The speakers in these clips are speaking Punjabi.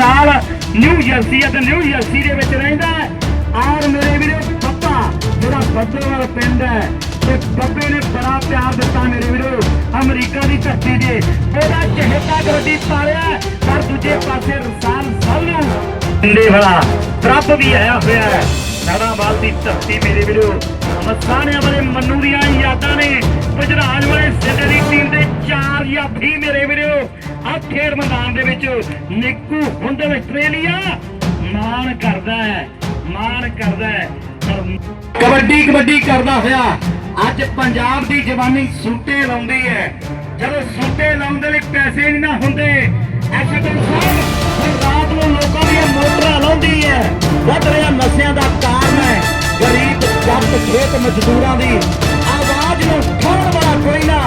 ਨਾਲ ਨਿਊ ਜਰਸੀ ਅਤੇ ਨਿਊ ਜਰਸੀ ਦੇ ਵਿੱਚ ਰਹਿੰਦਾ ਹੈ। ਔਰ ਮੇਰੇ ਵੀਰੋ ਬੱਬਾ, ਜਿਹੜਾ ਬੱਬੇਵਾਲ ਪਿੰਡ ਹੈ। ਤੇ ਬੱਬੇ ਨੇ ਬੜਾ ਪਿਆਰ ਦਿੱਤਾ ਮੇਰੇ ਵੀਰੋ। ਅਮਰੀਕਾ ਦੀ ਧਰਤੀ ਤੇ ਉਹਦਾ ਚਹੇਤਾ ਕਬੱਡੀ ਪਾਲਿਆ, ਪਰ ਦੂਜੇ ਪਾਸੇ ਰਸਾਲ ਸਭ ਨੂੰ ਪਿੰਡੇ ਵਾਲਾ ਪ੍ਰਭ ਵੀ ਆਇਆ ਹੋਇਆ ਹੈ। ਨਾੜਾਵਾਲ ਦੀ ਧਰਤੀ ਮੇਰੇ ਵੀਰੋ। ਮਸਾਣਿਆਂ ਵਾਲੇ ਮੰਨੂ ਦੀਆਂ ਯਾਦਾਂ ਨੇ। ਗੁਜਰਾਤ ਵਾਲੇ ਸਿੱਧੇ ਦੀ ਟੀਮ ਦੇ ਚਾਰ ਯਾਫੀ ਮੇਰੇ ਵੀਰੋ। ਆ ਖੇਡ ਮੈਦਾਨ ਦੇ ਵਿੱਚ ਨਿੱਕੂ ਹੁੰਦੇ ਆਸਟ੍ਰੇਲੀਆ ਮਾਣ ਕਰਦਾ ਹੈ, ਮਾਣ ਕਰਦਾ ਹੈ। ਕਬੱਡੀ ਕਬੱਡੀ ਕਰਦਾ ਹੋਇਆ। ਅੱਜ ਪੰਜਾਬ ਦੀ ਜਵਾਨੀ ਸੂਟੇ ਲਾਉਂਦੀ ਹੈ। ਜਦੋਂ ਸੂਟੇ ਲਾਉਣ ਦੇ ਲਈ ਪੈਸੇ ਨਹੀਂ ਨਾ ਹੁੰਦੇ ਐਕਸੀਡੈਂਟ ਸਾਹਿਬ ਰਾਤ ਨੂੰ ਲੋਕਾਂ ਦੀਆਂ ਮੋਟਰਾਂ ਲਾਉਂਦੀ ਹੈ। ਵੱਧ ਰਿਹਾ ਨਸ਼ਿਆਂ ਦਾ ਕਾਰਨ ਹੈ। ਗਰੀਬ ਜੱਟ ਖੇਤ ਮਜ਼ਦੂਰਾਂ ਦੀ ਆਵਾਜ਼ ਨੂੰ ਠਾਉਣ ਵਾਲਾ ਕੋਈ ਨਾ।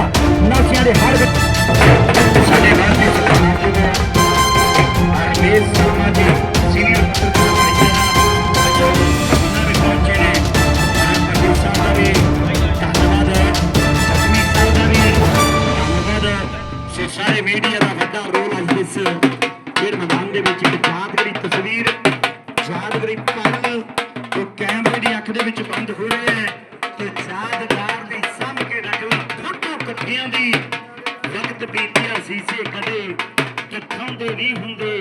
ਮੀਡੀਆ ਦਾ ਵੱਡਾ ਰੋਲ ਅੱਜ ਇਸ ਖੇਡ ਮੈਦਾਨ ਦੇ ਵਿੱਚ ਇੱਕ ਯਾਦਗਾਰੀ ਤਸਵੀਰ, ਯਾਦਗਾਰੀ ਪਲ ਜੋ ਕੈਮਰੇ ਦੀ ਅੱਖ ਦੇ ਵਿੱਚ ਬੰਦ ਹੋ ਰਿਹਾ ਹੈ ਤੇ ਯਾਦਗਾਰ ਦੀ ਸਾਂਭ ਕੇ ਰੱਖ ਫੋਟੋ ਇਕੱਠਿਆਂ ਦੀ। ਵਕਤ ਬੀਤਿਆ ਸੀਸੇ ਕਦੇ ਦਿਖਾਉਂਦੇ ਨਹੀਂ ਹੁੰਦੇ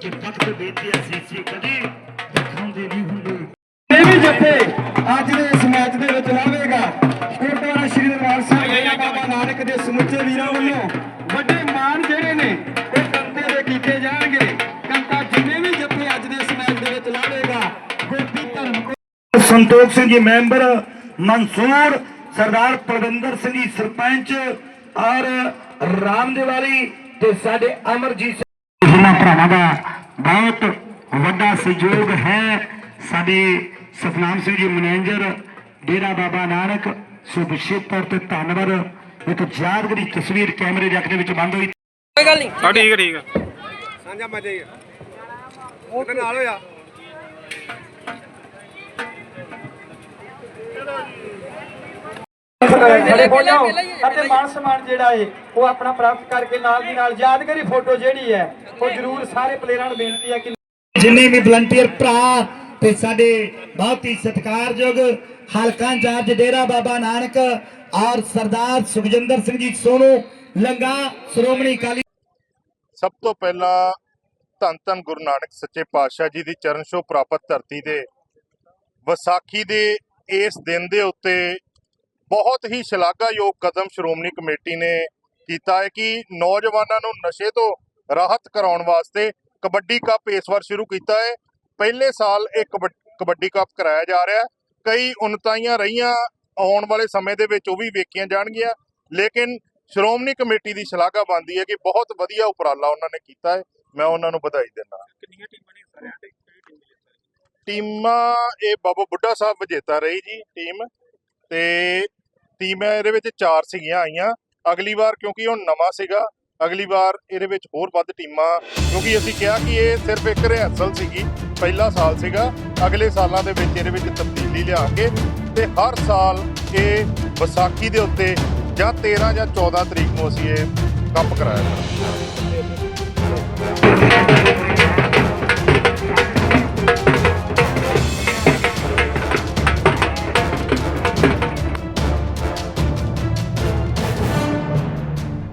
ਕਿ ਵਕਤ ਬੀਤਿਆ ਸੀਸੇ ਕਦੇ ਦਿਖਾਉਂਦੇ ਨਹੀਂ ਹੁੰਦੇ। ਇਹ ਵੀ ਜੱਫੇ ਅੱਜ ਦੇ ਵੀਰਾਂ ਵੱਲੋਂ ਵੱਡੇ ਮਾਣ ਜਿਹੜੇ ਨੇ ਉਹ ਕੰਤੇ ਦੇ ਕੀਤੇ ਜਾਣਗੇ। ਕੰਤਾ ਜਿੰਨੇ ਵੀ ਜੱਫੇ ਅੱਜ ਦੇ ਇਸ ਮੈਚ ਦੇ ਵਿੱਚ ਲਾਵੇਗਾ, ਗੋਪੀ ਧਰਮ ਸੰਤੋਖ ਸਿੰਘ ਜੀ, ਮੈਂਬਰ ਮਨਸੂਰ, ਸਰਦਾਰ ਪ੍ਰਵਿੰਦਰ ਸਿੰਘ ਜੀ, ਸਰਪੰਚ ਔਰ ਰਾਮਦੇਵਾਲੀ ਤੇ ਸਾਡੇ ਅਮਰਜੀਤ ਸਿੰਘ ਭਰਾਵਾਂ ਦਾ ਬਹੁਤ ਵੱਡਾ ਸਹਿਯੋਗ ਹੈ, ਸਾਡੇ ਸਤਨਾਮ ਸਿੰਘ ਜੀ, ਮੈਨੇਜਰ, ਡੇਰਾ ਬਾਬਾ ਨਾਨਕ ਸੋ ਤੌਰ ਤੇ ਧੰਨਵਾਦ। ਇੱਕ ਯਾਦਗਾਰੀ ਤਸਵੀਰ ਕੈਮਰੇ ਦੇ ਅੱਖ ਦੇ ਵਿੱਚ ਬੰਦ ਹੋਈ। ਕੋਈ ਗੱਲ ਨਹੀਂ। ਹਾਂ ਠੀਕ ਹੈ ਠੀਕ ਹੈ। ਸਾਂਝਾ ਮਜੇ ਉਹਦੇ ਨਾਲ ਹੋਇਆ। ਹੋ ਅਤੇ ਮਾਨ ਸਨਮਾਨ ਜਿਹੜਾ ਏ ਉਹ ਆਪਣਾ ਪ੍ਰਾਪਤ ਕਰਕੇ ਨਾਲ ਦੀ ਨਾਲ ਯਾਦਗਾਰੀ ਫੋਟੋ ਜਿਹੜੀ ਹੈ ਉਹ ਜ਼ਰੂਰ ਸਾਰੇ ਪਲੇਅਰਾਂ ਨੂੰ ਬੇਨਤੀ ਹੈ ਕਿ ਜਿੰਨੇ ਵੀ ਵਲੰਟੀਅਰ ਭਰਾ ਤੇ ਸਾਡੇ ਬਹੁਤ ਹੀ ਸਤਿਕਾਰਯੋਗ ਹਲਕਾ ਇੰਚਾਰਜ ਡੇਰਾ ਬਾਬਾ ਨਾਨਕ ਔਰ ਸਰਦਾਰ ਸੁਖਜਿੰਦਰ ਸਿੰਘ ਜੀ ਸੋਨੂ ਲੰਗਾ ਸ਼੍ਰੋਮਣੀ ਅਕਾਲੀ ਸਭ ਤੋਂ ਪਹਿਲਾਂ ਧੰਨ ਧੰਨ ਗੁਰੂ ਨਾਨਕ ਸੱਚੇ ਪਾਤਸ਼ਾਹ ਜੀ ਦੀ ਚਰਨ ਛੋਹ ਪ੍ਰਾਪਤ ਧਰਤੀ ਦੇ ਵਿਸਾਖੀ ਦੇ ਇਸ ਦਿਨ ਦੇ ਉੱਤੇ ਬਹੁਤ ਹੀ ਸ਼ਲਾਘਾਯੋਗ ਕਦਮ ਸ਼੍ਰੋਮਣੀ ਕਮੇਟੀ ਨੇ ਕੀਤਾ ਹੈ ਕਿ ਨੌਜਵਾਨਾਂ ਨੂੰ ਨਸ਼ੇ ਤੋਂ ਰਾਹਤ ਕਰਾਉਣ ਵਾਸਤੇ ਕਬੱਡੀ ਕੱਪ ਇਸ ਵਾਰ ਸ਼ੁਰੂ ਕੀਤਾ ਹੈ। ਪਹਿਲੇ ਸਾਲ ਇਹ ਕਬੱਡ- ਕੱਪ ਕਰਾਇਆ ਜਾ ਰਿਹਾ। ਕਈ ਉਨਤਾਈਆਂ ਰਹੀਆਂ ਆਉਣ ਵਾਲੇ ਸਮੇਂ ਦੇ ਵਿੱਚ ਉਹ ਵੀ ਵੇਖੀਆਂ ਜਾਣਗੀਆਂ। ਲੇਕਿਨ ਸ਼੍ਰੋਮਣੀ ਕਮੇਟੀ ਦੀ ਸ਼ਲਾਘਾ ਬਣਦੀ ਹੈ ਕਿ ਬਹੁਤ ਵਧੀਆ ਉਪਰਾਲਾ ਉਹਨਾਂ ਨੇ ਕੀਤਾ ਹੈ। ਮੈਂ ਉਹਨਾਂ ਨੂੰ ਵਧਾਈ ਦਿੰਦਾ ਕਿੰਨੀਆਂ ਟੀਮਾਂ ਨੇ ਸਾਰਿਆਂ ਟੀਮਾਂ ਇਹ ਬਾਬਾ ਬੁੱਢਾ ਸਾਹਿਬ ਵਿਜੇਤਾ ਰਹੀ ਜੀ ਟੀਮ ਤੇ ਟੀਮਾਂ ਇਹਦੇ ਵਿੱਚ ਚਾਰ ਸੀਗੀਆਂ ਆਈਆਂ। ਅਗਲੀ ਵਾਰ ਕਿਉਂਕਿ ਹੁਣ ਨਵਾਂ ਸੀਗਾ ਅਗਲੀ ਵਾਰ ਇਹਦੇ ਵਿੱਚ ਹੋਰ ਵੱਧ ਟੀਮਾਂ ਕਿਉਂਕਿ ਅਸੀਂ ਕਿਹਾ ਕਿ ਇਹ ਸਿਰਫ ਇੱਕ ਰਿਹਰਸਲ ਸੀਗੀ। ਪਹਿਲਾ ਸਾਲ ਸੀਗਾ, ਅਗਲੇ ਸਾਲਾਂ ਦੇ ਵਿੱਚ ਇਹਦੇ ਵਿੱਚ ਤਬਦੀਲੀ ਲਿਆ ਕੇ ਤੇ ਹਰ ਸਾਲ ਇਹ ਵਿਸਾਖੀ ਦੇ ਉੱਤੇ ਜਾਂ 13 ਜਾਂ 14 ਤਰੀਕ ਨੂੰ ਅਸੀਂ ਇਹ ਕੱਪ ਕਰਾਇਆ